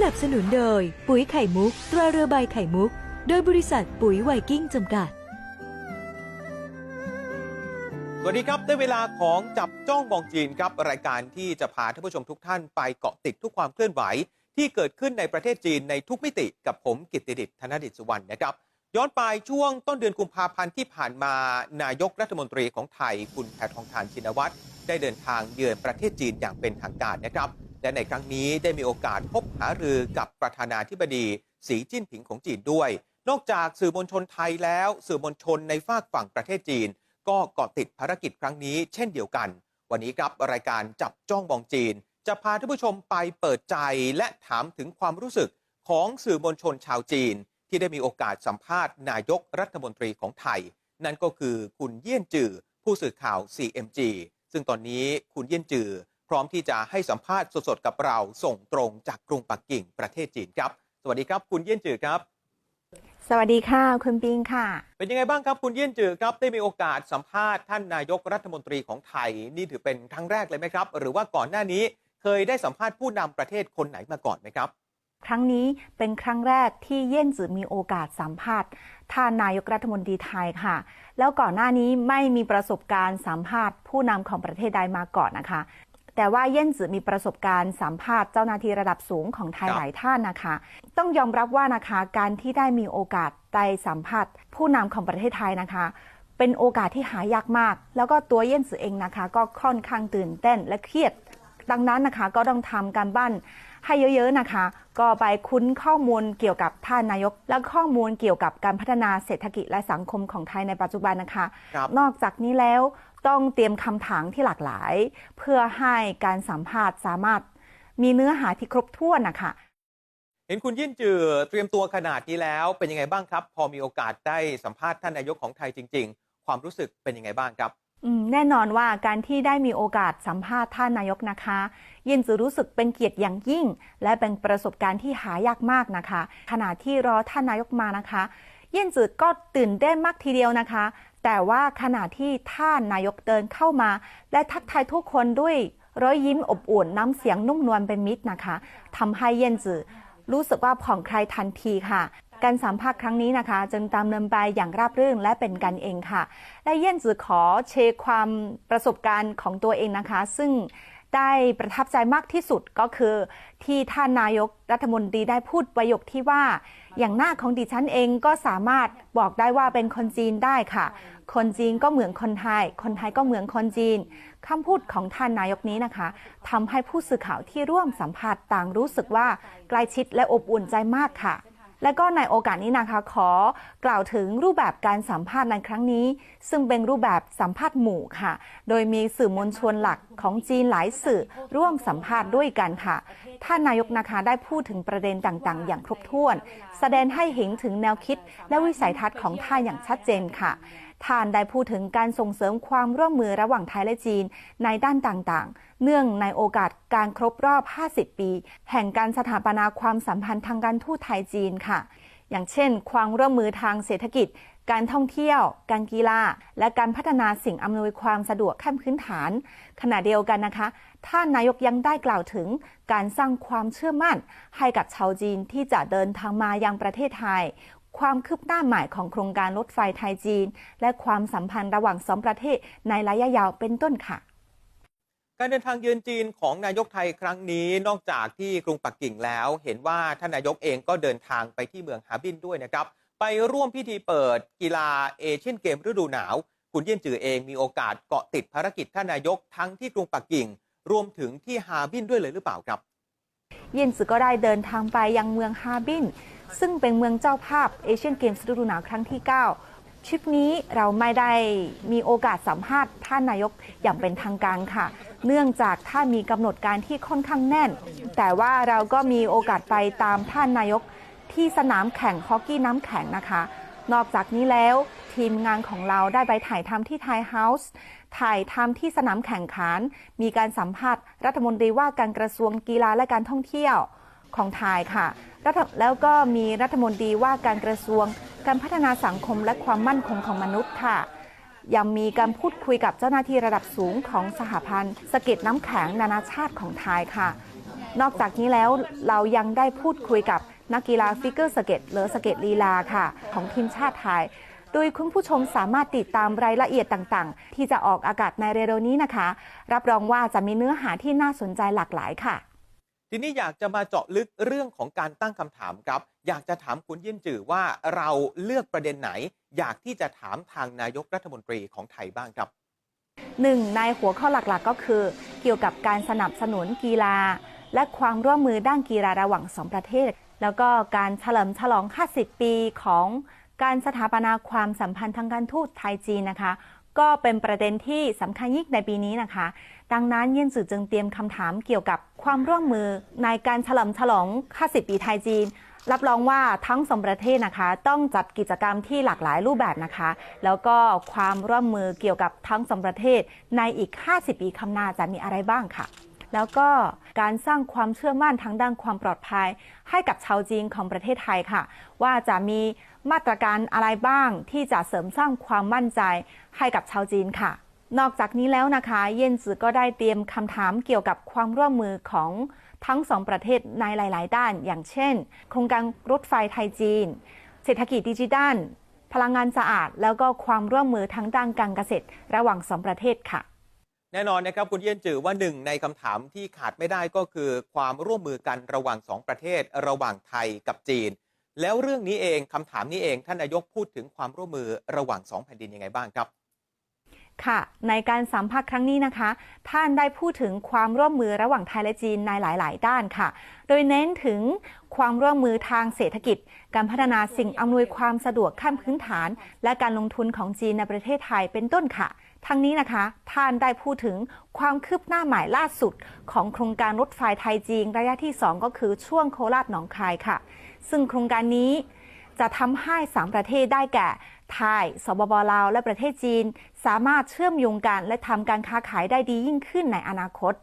สนับสนุนโดย ปุ๋ยไข่มุก ตราเรือใบไข่มุก โดยบริษัทปุ๋ยไวกิ้งจำกัด สวัสดีครับ ได้เวลาของจับจ้องมองจีนครับ รายการที่จะพาท่านผู้ชมทุกท่านไปเกาะติดทุกความเคลื่อนไหว ที่เกิดขึ้นในประเทศจีนในทุกมิติกับผมกิตติดิษฐ์ธนดิษฐ์สุวรรณนะครับย้อนไปช่วงต้นเดือนกุมภาพันธ์ที่ผ่านมานายกรัฐมนตรีของไทย คุณแพทองทานชินวัตรได้เดินทางเยือนประเทศจีนอย่างเป็นทางการนะครับ และในครั้งนี้ได้มีโอกาสพบหารือกับประธานาธิบดีสีจิ้นผิงของจีนด้วย นอกจากสื่อมวลชนไทยแล้ว สื่อมวลชนในฝากฝั่งประเทศจีน ก็เกาะติดภารกิจครั้งนี้ เช่นเดียวกัน วันนี้ครับรายการจับจ้องมองจีน จะพาท่านผู้ชมไปเปิดใจและถามถึงความรู้สึกของสื่อมวลชนชาวจีน ที่ได้มีโอกาสสัมภาษณ์นายกรัฐมนตรีของไทย นั่นก็คือคุณเยี่ยนจือผู้สื่อข่าว CMG ซึ่งตอนนี้คุณเยี่ยนจือ พร้อมที่จะให้สัมภาษณ์สดๆกับเราส่งตรงจากกรุงปักกิ่งประเทศจีนครับ สวัสดีครับ คุณเยี่ยนจือครับ สวัสดีค่ะ คุณปิงค่ะ เป็นยังไงบ้างครับ คุณเยี่ยนจือครับ ได้มีโอกาสสัมภาษณ์ท่านนายกรัฐมนตรีของไทย นี่ถือเป็นครั้งแรกเลยไหมครับ หรือว่าก่อนหน้านี้เคยได้สัมภาษณ์ผู้นำประเทศคนไหนมาก่อนไหมครับครั้งนี้เป็นครั้งแรกที่เยี่ยนจือมีโอกาสสัมภาษณ์ท่านนายกรัฐมนตรีไทยค่ะ แล้วก่อนหน้านี้ไม่มีประสบการณ์สัมภาษณ์ผู้นำของประเทศใดมาก่อนนะคะ แต่ว่าเยี่ยนจือมีประสบการณ์สัมภาษณ์เจ้าหน้าที่ระดับสูงของไทยครับหลายท่านนะคะ ต้องยอมรับว่านะคะการที่ได้มีโอกาสได้สัมภาษณ์ผู้นำของประเทศไทยนะคะ เป็นโอกาสที่หายากมาก แล้วก็ตัวเยี่ยนจือเองนะคะ ก็ค่อนข้างตื่นเต้นและเครียด ดังนั้นนะคะก็ต้องทำการบ้านให้เยอะๆนะคะ ก็ไปคุ้นข้อมูลเกี่ยวกับท่านนายก และข้อมูลเกี่ยวกับการพัฒนาเศรษฐกิจและสังคมของไทยในปัจจุบันนะคะครับนอกจากนี้แล้ว ต้องเตรียมคำถามที่หลากหลาย เพื่อให้การสัมภาษณ์สามารถมีเนื้อหาที่ครบถ้วนนะคะเห็นคุณยิ่นจือเตรียมตัวขนาดนี้แล้วเป็นยังไงบ้างครับ พอมีโอกาสได้สัมภาษณ์ท่านนายกของไทยจริง ๆ ความรู้สึกเป็นยังไงบ้างครับอืมแน่นอนว่าการที่ได้มีโอกาสสัมภาษณ์ท่านนายกนะคะ ยินจะรู้สึกเป็นเกียรติอย่างยิ่ง และเป็นประสบการณ์ที่หายากมากนะคะ ขณะที่รอท่านนายกมานะคะ ยินจือก็ตื่นเต้นมากทีเดียวนะคะ แต่ว่าขณะที่ท่านนายกเดินเข้ามา และทักทายทุกคนด้วยรอยยิ้มอบอุ่นน้ำเสียงนุ่มนวลเป็นมิตรนะคะทำให้เย็นจือรู้สึกว่าผ่อนคลายทันทีค่ะ การสัมภาษณ์ครั้งนี้นะคะ จึงดำเนินไปอย่างราบรื่นและเป็นกันเองค่ะ และเยี่ยนจือขอเชร์ความประสบการณ์ของตัวเองนะคะ ซึ่งได้ประทับใจมากที่สุดก็คือ ที่ท่านนายกรัฐมนตรีได้พูดประโยคที่ว่า อย่างหน้าของดิฉันเองก็สามารถบอกได้ว่าเป็นคนจีนได้ค่ะ คนจีนก็เหมือนคนไทย คนไทยก็เหมือนคนจีนคำพูดของท่านนายกนี้นะคะทำให้ผู้สื่อข่าวที่ร่วมสัมภาษณ์ต่างรู้สึกว่าใกล้ชิดและอบอุ่นใจมากค่ะ และก็ในโอกาสนี้นะคะขอกล่าวถึงรูปแบบการสัมภาษณ์ในครั้งนี้ ซึ่งเป็นรูปแบบสัมภาษณ์หมู่ค่ะ โดยมีสื่อมวลชนหลักของจีนหลายสื่อร่วมสัมภาษณ์ด้วยกันค่ะ ท่านนายกนะคะได้พูดถึงประเด็นต่างๆ อย่างครบถ้วน แสดงให้เห็นถึงแนวคิดและวิสัยทัศน์ของท่านอย่างชัดเจนค่ะ ท่านได้พูดถึงการส่งเสริมความร่วมมือระหว่างไทยและจีนในด้านต่างๆ เนื่องในโอกาสการครบรอบ 50 ปี แห่งการสถาปนาความสัมพันธ์ทางการทูตไทยจีนค่ะ อย่างเช่น ความร่วมมือทางเศรษฐกิจ การท่องเที่ยว การกีฬา และการพัฒนาสิ่งอำนวยความสะดวกขั้นพื้นฐาน ขณะเดียวกันนะคะ ท่านนายกยังได้กล่าวถึงการสร้างความเชื่อมั่น ให้กับชาวจีนที่จะเดินทางมายังประเทศไทย ความคืบหน้าใหม่ของโครงการรถไฟไทยจีน และความสัมพันธ์ระหว่างสองประเทศในระยะยาวเป็นต้นค่ะการเดินทางเยือนจีนของนายกไทยครั้งนี้นอกจากที่กรุงปักกิ่งแล้ว เห็นว่าท่านนายกเองก็เดินทางไปที่เมืองฮาร์บินด้วยนะครับ ไปร่วมพิธีเปิดกีฬาเอเชียนเกมฤดูหนาว คุณเยี่ยนจือเองมีโอกาสเกาะติดภารกิจท่านนายกทั้งที่กรุงปักกิ่ง รวมถึงที่ฮาร์บินด้วยเลยหรือเปล่าครับ เย็นสือก็ได้เดินทางไปยังเมืองฮาร์บิน ซึ่งเป็นเมืองเจ้าภาพเอเชียนเกมส์ฤดูหนาวครั้งที่9ทริปนี้เราไม่ได้มีโอกาสสัมภาษณ์ท่านนายกอย่างเป็นทางการค่ะ เนื่องจากท่านมีกำหนดการที่ค่อนข้างแน่น แต่ว่าเราก็มีโอกาสไปตามท่านนายกที่สนามแข่งฮอกกี้น้ำแข็งนะคะ นอกจากนี้แล้วทีมงานของเราได้ไปถ่ายทำที่ไทยเฮาส์ถ่ายทำที่สนามแข่งขัน มีการสัมภาษณ์รัฐมนตรีว่าการกระทรวงกีฬาและการท่องเที่ยว ของไทยค่ะแล้วก็มีรัฐมนตรีว่าการกระทรวงการพัฒนาสังคมและความมั่นคงของมนุษย์ค่ะ ยังมีการพูดคุยกับเจ้าหน้าที่ระดับสูงของสหพันธ์สเก็ดน้ำแข็งนานาชาติของไทยค่ะ นอกจากนี้แล้วเรายังได้พูดคุยกับนักกีฬาฟิกเกอร์สเก็ตหรือสเก็ตลีลาค่ะ ของทีมชาติไทย โดยคุณผู้ชมสามารถติดตามรายละเอียดต่างๆ ที่จะออกอากาศในเร็วๆนี้นะคะ รับรองว่าจะมีเนื้อหาที่น่าสนใจหลากหลายค่ะ ทีนี้อยากจะมาเจาะลึกเรื่องของการตั้งคำถามครับ อยากจะถามคุณเยินจือว่าเราเลือกประเด็นไหน อยากที่จะถามทางนายกรัฐมนตรีของไทยบ้างครับหนึ่งในหัวข้อหลักๆ ก็คือ เกี่ยวกับการสนับสนุนกีฬา และความร่วมมือด้านกีฬาระหว่างสองประเทศ แล้วก็การเฉลิมฉลอง 50 ปีของการสถาปนาความสัมพันธ์ทางการทูตไทยจีนนะคะ ก็เป็นประเด็นที่สำคัญยิ่งในปีนี้นะคะ ดังนั้นเย็นสื่อจึงเตรียมคำถามเกี่ยวกับความร่วมมือในการเฉลิมฉลอง 50 ปีไทยจีน รับรองว่าทั้งสองประเทศนะคะ ต้องจัดกิจกรรมที่หลากหลายรูปแบบนะคะ แล้วก็ความร่วมมือเกี่ยวกับทั้งสองประเทศในอีก 50 ปีข้างหน้าจะมีอะไรบ้างค่ะ แล้วก็การสร้างความเชื่อมั่นทางด้านความปลอดภัย ให้กับชาวจีนของประเทศไทยค่ะ ว่าจะมีมาตรการอะไรบ้างที่จะเสริมสร้างความมั่นใจให้กับชาวจีนค่ะ นอกจากนี้แล้วนะคะ เย็นจือก็ได้เตรียมคำถามเกี่ยวกับความร่วมมือของทั้งสองประเทศในหลาย ๆ ด้าน อย่างเช่น โครงการรถไฟไทยจีน เศรษฐกิจดิจิทัลพลังงานสะอาด แล้วก็ความร่วมมือทางด้านการเกษตร ระหว่างสองประเทศค่ะ แน่นอนนะครับคุณเยี่ยนจือว่าหนึ่งในคำถามที่ขาดไม่ได้ก็คือความร่วมมือกันระหว่างสองประเทศระหว่างไทยกับจีน แล้วเรื่องนี้เองคำถามนี้เองท่านนายกพูดถึงความร่วมมือระหว่างสองแผ่นดินยังไงบ้างครับ ค่ะ ในการสัมภาษณ์ครั้งนี้นะคะ ท่านได้พูดถึงความร่วมมือระหว่างไทยและจีนในหลาย ๆ ด้านค่ะ โดยเน้นถึงความร่วมมือทางเศรษฐกิจ การพัฒนาสิ่งอำนวยความสะดวกขั้นพื้นฐาน และการลงทุนของจีนในประเทศไทยเป็นต้นค่ะ ทั้งนี้นะคะ ท่านได้พูดถึงความคืบหน้าใหม่ล่าสุด ของโครงการรถไฟไทยจีนระยะที่ 2 ก็คือช่วงโคราชหนองคายค่ะ ซึ่งโครงการนี้จะทำให้สามประเทศได้แก่ ไทยสปปลาว และประเทศจีน สามารถเชื่อมโยงกันและทำการค้าขายได้ดียิ่งขึ้นในอนาคต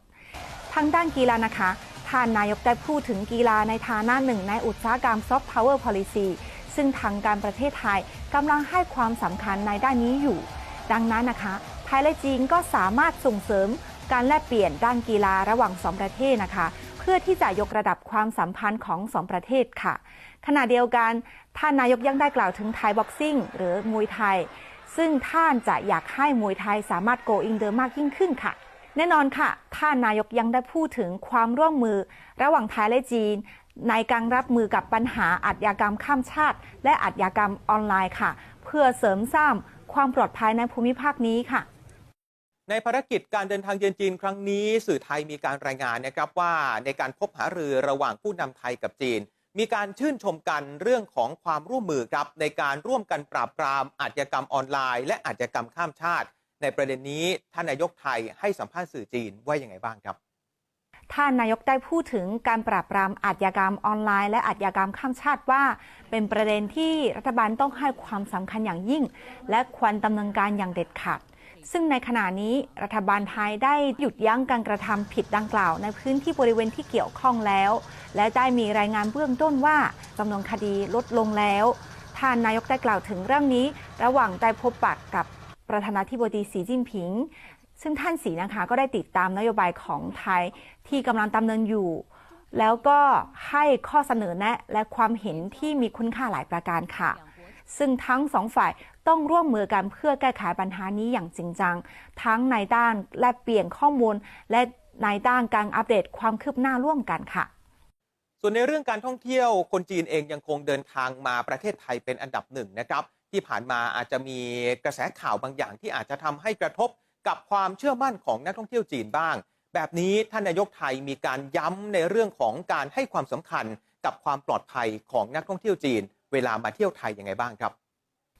ทางด้านกีฬานะคะ ท่านนายกได้พูดถึงกีฬาในฐานะหนึ่งในอุตสาหกรรม Soft Power Policy ซึ่งทางการประเทศไทยกำลังให้ความสำคัญในด้านนี้อยู่ ดังนั้นนะคะ ไทยและจีนก็สามารถส่งเสริมการแลกเปลี่ยนด้านกีฬาระหว่างสองประเทศนะคะ เพื่อที่จะยกระดับความสัมพันธ์ของสองประเทศค่ะ ขณะเดียวกันท่านนายกยังได้กล่าวถึงไทยบ็อกซิ่งหรือมวยไทย ซึ่งท่านจะอยากให้มวยไทยสามารถโกอิงเดอร์มากยิ่งขึ้นค่ะแน่นอนค่ะ ท่านนายกยังได้พูดถึงความร่วมมือ ระหว่างไทยและจีน ในการรับมือกับปัญหาอาชญากรรมข้ามชาติ และอาชญากรรมออนไลน์ค่ะ เพื่อเสริมสร้าง ความปลอดภัยในภูมิภาคนี้ค่ะ ในภารกิจการเดินทางเยือนจีนครั้งนี้ สื่อไทยมีการรายงานนะครับว่าในการพบหารือระหว่างผู้นำไทยกับจีน มีการชื่นชมกันเรื่องของความร่วมมือครับในการร่วมกันปราบปรามอาชญากรรมออนไลน์ และอาชญากรรมข้ามชาติ ในประเด็นนี้ท่านนายกไทยให้สัมภาษณ์สื่อจีนว่ายังไงบ้างครับ ท่านนายกได้พูดถึงการปราบปรามอาชญากรรมออนไลน์และอาชญากรรมข้ามชาติว่า เป็นประเด็นที่รัฐบาลต้องให้ความสำคัญอย่างยิ่ง และควรดำเนินการอย่างเด็ดขาดซึ่งในขณะนี้รัฐบาลไทยได้หยุดยั้งการกระทำผิดดังกล่าว ในพื้นที่บริเวณที่เกี่ยวข้องแล้ว และได้มีรายงานเบื้องต้นว่าจำนวนคดีลดลงแล้ว ท่านนายกได้กล่าวถึงเรื่องนี้ ระหว่างได้พบปะกับประธานาธิบดีสีจิ้นผิง ซึ่งท่านสีนะคะก็ได้ติดตามนโยบายของไทยที่กำลังดำเนินอยู่ แล้วก็ให้ข้อเสนอแนะและความเห็นที่มีคุณค่าหลายประการค่ะ ซึ่งทั้งสองฝ่ายต้องร่วมมือกันเพื่อแก้ไขปัญหานี้อย่างจริงจัง ทั้งในด้านแลกเปลี่ยนข้อมูล และในด้านการอัปเดตความคืบหน้าร่วมกันค่ะ ส่วนในเรื่องการท่องเที่ยวคนจีนเองยังคงเดินทางมาประเทศไทยเป็นอันดับหนึ่งนะครับ ที่ผ่านมาอาจจะมีกระแสข่าวบางอย่างที่อาจจะทำให้กระทบ กับความเชื่อมั่นของนักท่องเที่ยวจีนบ้าง แบบนี้ท่านนายกไทยมีการย้ำในเรื่องของการให้ความสำคัญกับความปลอดภัยของนักท่องเที่ยวจีน เวลามาเที่ยวไทยยังไงบ้างครับ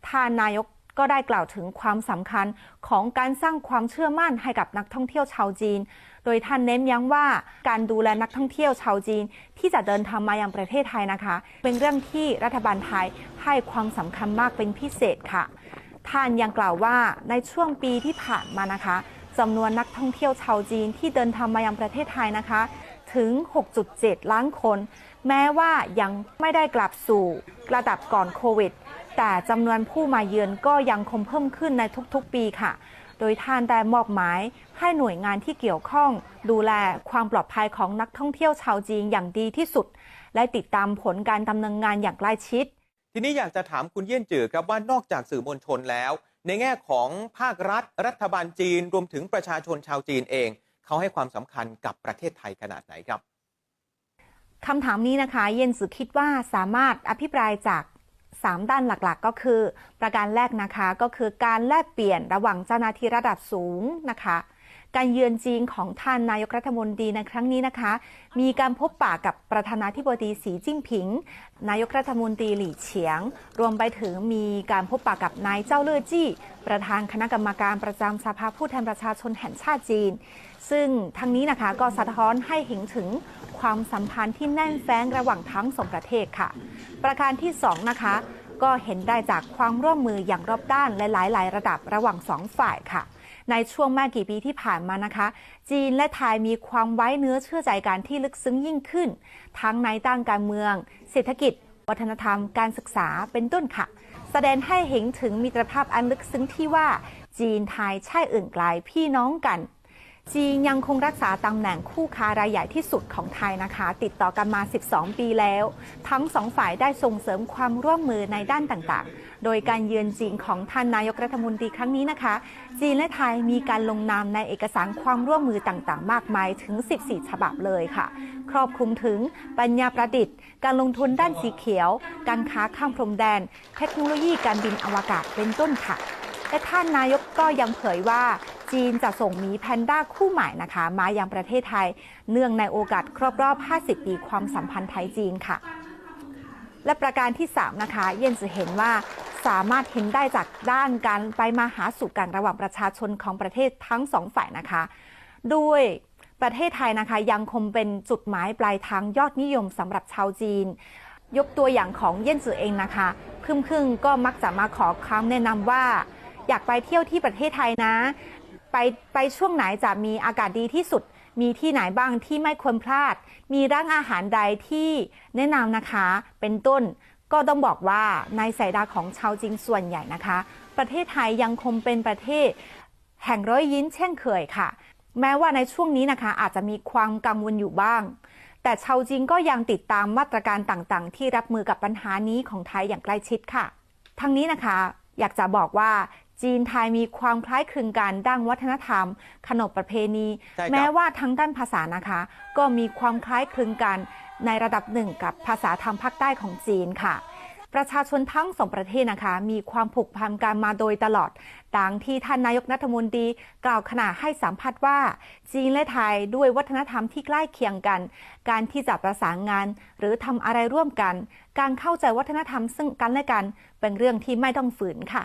ท่านนายกก็ได้กล่าวถึงความสำคัญของการสร้างความเชื่อมั่นให้กับนักท่องเที่ยวชาวจีน โดยท่านเน้นย้ำว่าการดูแลนักท่องเที่ยวชาวจีน ที่จะเดินทางมายังประเทศไทยนะคะ เป็นเรื่องที่รัฐบาลไทยให้ความสำคัญมากเป็นพิเศษค่ะ ท่านยังกล่าวว่าในช่วงปีที่ผ่านมานะคะจำนวนนักท่องเที่ยวชาวจีนที่เดินทางมายังประเทศไทยนะคะ ถึง 6.7 ล้านคน แม้ว่ายังไม่ได้กลับสู่ระดับก่อนโควิด แต่จำนวนผู้มาเยือนก็ยังคงเพิ่มขึ้นในทุกๆปีค่ะ โดยท่านได้มอบหมายให้หน่วยงานที่เกี่ยวข้อง ดูแลความปลอดภัยของนักท่องเที่ยวชาวจีนอย่างดีที่สุด และติดตามผลการดำเนินงานอย่างใกล้ชิด ทีนี้อยากจะถามคุณเยี่ยนจือครับว่านอกจากสื่อมวลชนแล้ว ในแง่ของภาครัฐ รัฐบาลจีนรวมถึงประชาชนชาวจีนเอง เขาให้ความสำคัญกับประเทศไทยขนาดไหนครับคำถามนี้นะคะ เย็นสือคิดว่าสามารถอภิปรายจาก3ด้านหลักๆ ก็คือ ประการแรกนะคะก็คือการแลกเปลี่ยนระหว่างเจ้าหน้าที่ระดับสูงนะคะ การเยือนจีนของท่านนายกรัฐมนตรีในครั้งนี้นะคะ มีการพบปะกับประธานาธิบดีสีจิ้นผิง นายกรัฐมนตรีหลี่เฉียง รวมไปถึงมีการพบปะกับนายเจ้าเล่อจี้ ประธานคณะกรรมการประจำสภาผู้แทนประชาชนแห่งชาติจีน ซึ่งทั้งนี้นะคะก็สะท้อนให้เห็นถึงความสัมพันธ์ที่แน่นแฟ้งระหว่างทั้งสองประเทศค่ะ ประการที่2นะคะก็เห็นได้จากความร่วมมืออย่างรอบด้านและหลาย ๆ ระดับระหว่างสองฝ่ายค่ะ ในช่วงไม่กี่ปีที่ผ่านมานะคะ จีนและไทยมีความไว้เนื้อเชื่อใจกันที่ลึกซึ้งยิ่งขึ้น ทั้งในด้านการเมือง เศรษฐกิจ วัฒนธรรม การศึกษาเป็นต้นค่ะ แสดงให้เห็นถึงมิตรภาพอันลึกซึ้งที่ว่า จีนไทยใช่อื่นไกลพี่น้องกัน จีนยังคงรักษาตำแหน่งคู่ค้ารายใหญ่ที่สุดของไทยนะคะ ติดต่อกันมา 12 ปีแล้ว ทั้งสองฝ่ายได้ส่งเสริมความร่วมมือในด้านต่างๆ โดยการเยือนจีนของท่านนายกรัฐมนตรีครั้งนี้นะคะ จีนและไทยมีการลงนามในเอกสารความร่วมมือต่างๆ มากมายถึง 14 ฉบับเลยค่ะ ครอบคลุมถึงปัญญาประดิษฐ์ การลงทุนด้านสีเขียว การค้าข้ามพรมแดน เทคโนโลยีการบินอวกาศเป็นต้นค่ะและท่านนายกก็ยังเผยว่า จีนจะส่งหมีแพนด้าคู่ใหม่นะคะ มายังประเทศไทย เนื่องในโอกาสครบรอบ 50 ปีความสัมพันธ์ไทยจีนค่ะ และประการที่ 3 นะคะ เย็นจะเห็นว่าสามารถเห็นได้จากด้านการไปมาหาสู่กันระหว่างประชาชนของประเทศทั้งสองฝ่ายนะคะ ด้วยประเทศไทยนะคะยังคงเป็นจุดหมายปลายทางยอดนิยมสำหรับชาวจีน ยกตัวอย่างของเย่นจือเองนะคะครึ่งครึ่งๆก็มักจะมาขอคำแนะนำว่า อยากไปเที่ยวที่ประเทศไทยนะ ไปไปช่วงไหนจะมีอากาศดีที่สุด มีที่ไหนบ้างที่ไม่ควรพลาด มีร้านอาหารใดที่แนะนำนะคะ เป็นต้น ก็ต้องบอกว่าในสายตาของชาวจีนส่วนใหญ่นะคะ ประเทศไทยยังคงเป็นประเทศ แห่งร้อยยิ้นเช่นเคยค่ะ แม้ว่าในช่วงนี้นะคะ อาจจะมีความกังวลอยู่บ้าง แต่ชาวจีนก็ยังติดตามมาตรการต่างๆ ที่รับมือกับปัญหานี้ของไทยอย่างใกล้ชิดค่ะ ทั้งนี้นะคะอยากจะบอกว่า จีนไทยมีความคล้ายคลึงกันด้านวัฒนธรรม ขนบประเพณี ใช่ครับ แม้ว่าทั้งด้านภาษานะคะ ก็มีความคล้ายคลึงกันในระดับหนึ่งกับภาษาทางภาคใต้ของจีนค่ะ ประชาชนทั้งสองประเทศนะคะ มีความผูกพันกันมาโดยตลอด ดังที่ท่านนายกรัฐมนตรีกล่าวขณะให้สัมภาษณ์ว่า จีนและไทยด้วยวัฒนธรรมที่ใกล้เคียงกัน การที่จะประสานงาน หรือทำอะไรร่วมกัน การเข้าใจวัฒนธรรมซึ่งกันและกัน เป็นเรื่องที่ไม่ต้องฝืนค่ะ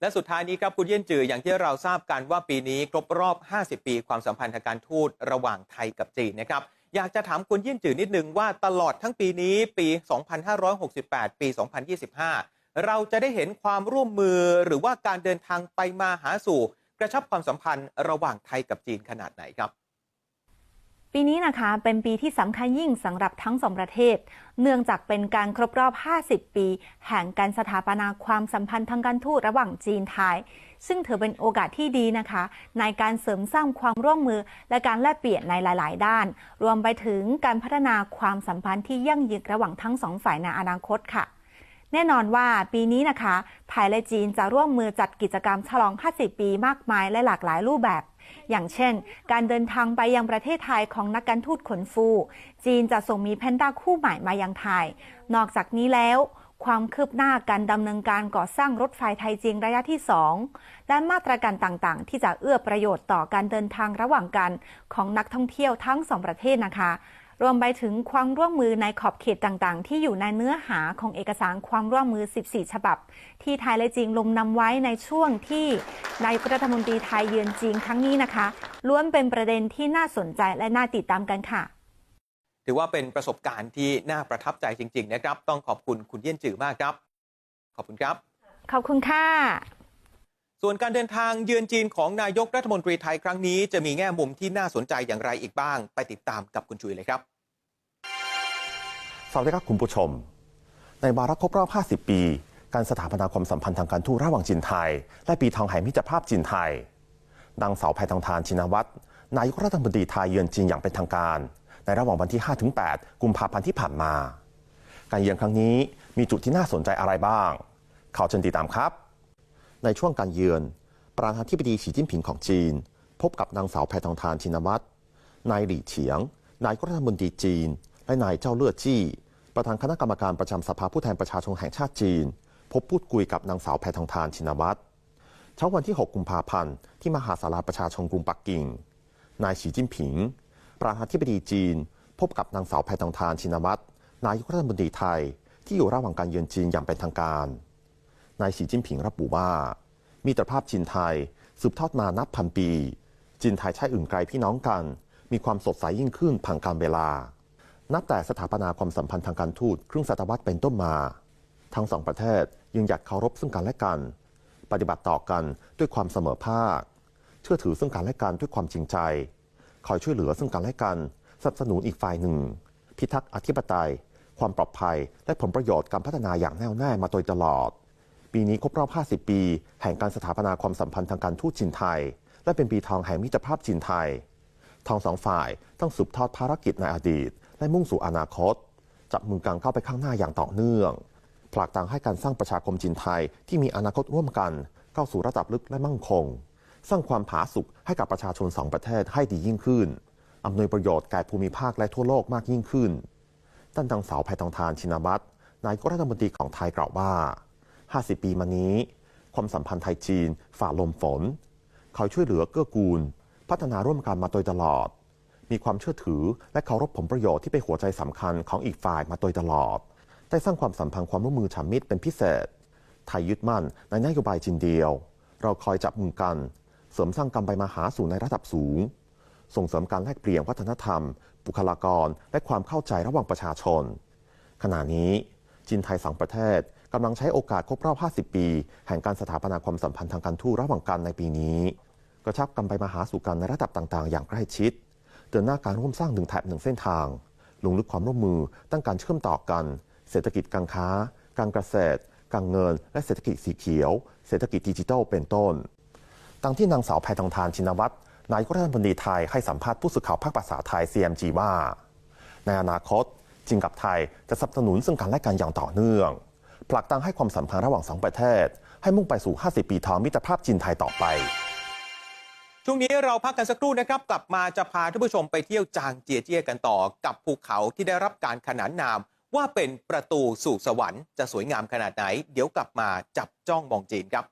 และสุดท้ายนี้ครับคุณเยี่ยนจืออย่างที่เราทราบกันว่าปีนี้ครบรอบ 50 ปี ความสัมพันธ์ทางการทูตระหว่างไทยกับจีนนะครับอยากจะถามคุณเยี่ยนจือนิดนึงว่าตลอดทั้งปีนี้ปี 2568 ปี 2025 เราจะได้เห็นความร่วมมือหรือว่าการเดินทางไปมาหาสู่ กระชับความสัมพันธ์ระหว่างไทยกับจีนขนาดไหนครับ ปีนี้นะคะเป็นปีที่สำคัญยิ่งสำหรับทั้งสองประเทศ เนื่องจากเป็นการครบรอบ 50 ปี แห่งการสถาปนาความสัมพันธ์ทางการทูตระหว่างจีนไทย ซึ่งถือเป็นโอกาสที่ดีนะคะ ในการเสริมสร้างความร่วมมือและการแลกเปลี่ยนในหลาย ๆ ด้าน รวมไปถึงการพัฒนาความสัมพันธ์ที่ยั่งยืนระหว่างทั้งสองฝ่ายในอนาคตค่ะแน่นอนว่าปีนี้นะคะ ไทยและจีนจะร่วมมือจัดกิจกรรมฉลอง 50 ปีมากมายและหลากหลายรูปแบบ อย่างเช่น การเดินทางไปยังประเทศไทยของนักการทูตขนฟู จีนจะส่งมีแพนด้าคู่ใหม่มายังไทย นอกจากนี้แล้ว ความคืบหน้าการดำเนินการก่อสร้างรถไฟไทยจีนระยะที่ 2 และมาตรการต่างๆ ที่จะเอื้อประโยชน์ต่อการเดินทางระหว่างกันของนักท่องเที่ยวทั้งสองประเทศนะคะ รวมไปถึงความร่วมมือในขอบเขตต่างๆ ที่อยู่ในเนื้อหาของเอกสารความร่วมมือ 14 ฉบับ ที่ไทยและจีนลงนำไว้ในช่วงที่นายกรัฐมนตรีไทยเยือนจีนครั้งนี้นะคะ ล้วนเป็นประเด็นที่น่าสนใจและน่าติดตามกันค่ะถือว่าเป็นประสบการณ์ที่น่าประทับใจจริง ๆ นะครับ ต้องขอบคุณคุณเยี่ยนจือมากครับ ขอบคุณครับ ขอบคุณค่ะ ส่วนการเดินทางเยือนจีนของนายกรัฐมนตรีไทยครั้งนี้ จะมีแง่มุมที่น่าสนใจอย่างไรอีกบ้าง ไปติดตามกับคุณจุยเลยครับ สวัสดีครับคุณผู้ชม ในวาระครบรอบ 50 ปี การสถาปนาความสัมพันธ์ทางการทูตระหว่างจีนไทย และปีทองแห่งมิตรภาพจีนไทยนางสาวแพทองทานชินวัตรนายกรัฐมนตรีไทยเยือนจีนอย่างเป็นทางการ ในระหว่างวันที่ 5-8 กุมภาพันธ์ที่ผ่านมา การเยือนครั้งนี้มีจุดที่น่าสนใจอะไรบ้าง ข่าวเชิญติดตามครับ ในช่วงการเยือน ประธานาธิบดีสีจิ้นผิงของจีน พบกับนางสาวแพทองทานชินวัตรนายหลี่เฉียง นายกรัฐมนตรีจีน และนายเจ้าเลือดจี้ ประธานคณะกรรมการประจำสภาผู้แทนประชาชนแห่งชาติจีน พบพูดคุยกับนางสาวแพทองทานชินวัตรเช้าวันที่ 6 กุมภาพันธ์ที่มหาศาลาประชาชนกรุงปักกิ่ง นายสีจิ้นผิง ประธานาธิบดีจีน พบกับนางสาวแพทองทานชินวัตรนายกรัฐมนตรีไทย ที่อยู่ระหว่างการเยือนจีนอย่างเป็นทางการ นายสีจิ้นผิงระบุว่า มีตรภาพจีนไทยสืบทอดมานับพันปี จีนไทยใช้อื่นไกลพี่น้องกัน มีความสดใสยิ่งขึ้นผ่านการเวลา นับแต่สถาปนาความสัมพันธ์ทางการทูตครึ่งศตวรรษเป็นต้นมา ทั้งสองประเทศยังอยากเคารพซึ่งกันและกัน ปฏิบัติต่อกันด้วยความเสมอภาค เชื่อถือซึ่งกันและกันด้วยความจริงใจ คอยช่วยเหลือซึ่งกันและกันสนับสนุนอีกฝ่ายหนึ่ง พิทักษ์อธิปไตย ความปลอดภัย และผลประโยชน์การพัฒนาอย่างแน่วแน่มาโดยตลอด ปีนี้ครบรอบ 50 ปี แห่งการสถาปนาความสัมพันธ์ทางการทูตจีนไทย และเป็นปีทองแห่งมิตรภาพจีนไทยทั้งสองฝ่ายต้องสืบทอดภารกิจในอดีต และมุ่งสู่อนาคต จับมือกันเข้าไปข้างหน้าอย่างต่อเนื่อง ผลักดันให้การสร้างประชาคมจีนไทยที่มีอนาคตร่วมกันเข้าสู่ระดับลึกและมั่งคง สร้างความผาสุกให้กับประชาชนสองประเทศให้ดียิ่งขึ้นอำนวยประโยชน์แก่ภูมิภาคและทั่วโลกมากยิ่งขึ้นด้านนางสาวแพทองทานชินวัตรนายกรัฐมนตรีของไทยกล่าวว่า 50 ปีมานี้ ความสัมพันธ์ไทยจีนฝ่าลมฝนคอยช่วยเหลือเกื้อกูล พัฒนาร่วมกันมาโดยตลอด มีความเชื่อถือและเคารพผลประโยชน์ที่เป็นหัวใจสำคัญของอีกฝ่ายมาโดยตลอด ได้สร้างความสัมพันธ์ความร่วมมือฉามิตรเป็นพิเศษ ไทยยึดมั่นในนโยบายจีนเดียว เราคอยจับมือกัน เสริมสร้างการไปมาหาสู่ในระดับสูง ส่งเสริมการแลกเปลี่ยนวัฒนธรรม บุคลากร และความเข้าใจระหว่างประชาชน ขณะนี้จีนไทยสองประเทศ กำลังใช้โอกาสครบรอบ 50 ปี แห่งการสถาปนาความสัมพันธ์ทางการทูตระหว่างกันในปีนี้ กระชับกันไปมาหาสู่กันในระดับต่างๆ อย่างใกล้ชิด เดินหน้าการร่วมสร้างหนึ่งแถบหนึ่งเส้นทาง ลงลึกความร่วมมือตั้งการเชื่อมต่อกัน เศรษฐกิจการค้า การเกษตร การเงิน และเศรษฐกิจสีเขียว เศรษฐกิจดิจิทัลเป็นต้นดังที่นางสาวแพทองทานชินวัตรนายกรัฐมนตรีไทยให้สัมภาษณ์ผู้สื่อข่าวภาคภาษาไทย CMG ว่า ในอนาคตจีนกับไทยจะสนับสนุนซึ่งกันและกันอย่างต่อเนื่อง ผลักดันให้ความสัมพันธ์ระหว่างสองประเทศ ให้มุ่งไปสู่ 50 ปีทองมิตรภาพจีนไทยต่อไป ช่วงนี้เราพักกันสักครู่นะครับ กลับมาจะพาท่านผู้ชมไปเที่ยวจางเจียเจียกันต่อ กับภูเขาที่ได้รับการขนานนาม ว่าเป็นประตูสู่สวรรค์จะสวยงามขนาดไหน เดี๋ยวกลับมาจับจ้องมองจีนครับ